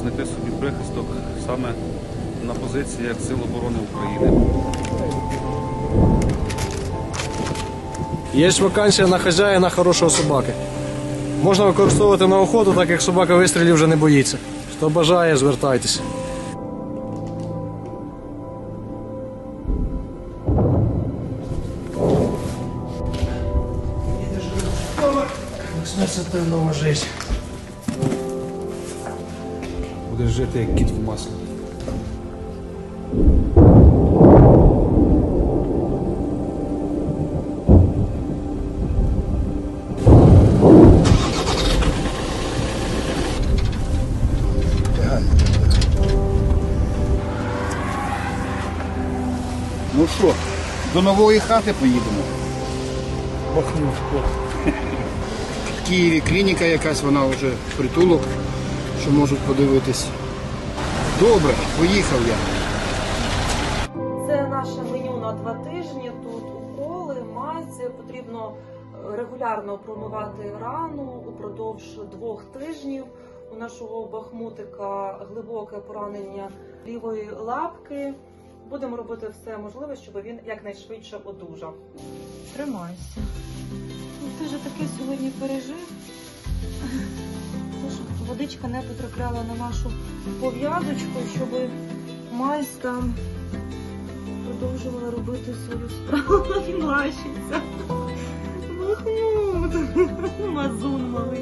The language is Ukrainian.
знайти собі прихисток саме на позиціях Сил оборони України. Є вакансія на хазяїна хорошого собаки. Можна використовувати на охоту, так як собака вистрілів вже не боїться. Хто бажає, звертайтеся. Начнется ты новая жизнь. Будеш жити як кіт в маслі. Ну що, до нової хати поїдемо. В Києві клініка якась, вона вже притулок, що можуть подивитись. Добре, поїхав я. Це наше меню на два тижні. Тут уколи, мазі. Потрібно е, регулярно промивати рану упродовж двох тижнів. У нашого бахмутика глибоке поранення лівої лапки. Будемо робити все можливе, щоб він якнайшвидше одужав. Тримайся. Ну, Ти ж таке сьогодні пережив. Водичка не потрапляла на нашу Пов'язочку, щоб майс там продовжувала робити свою справу. Мащиться. Махнут. Мазун малий.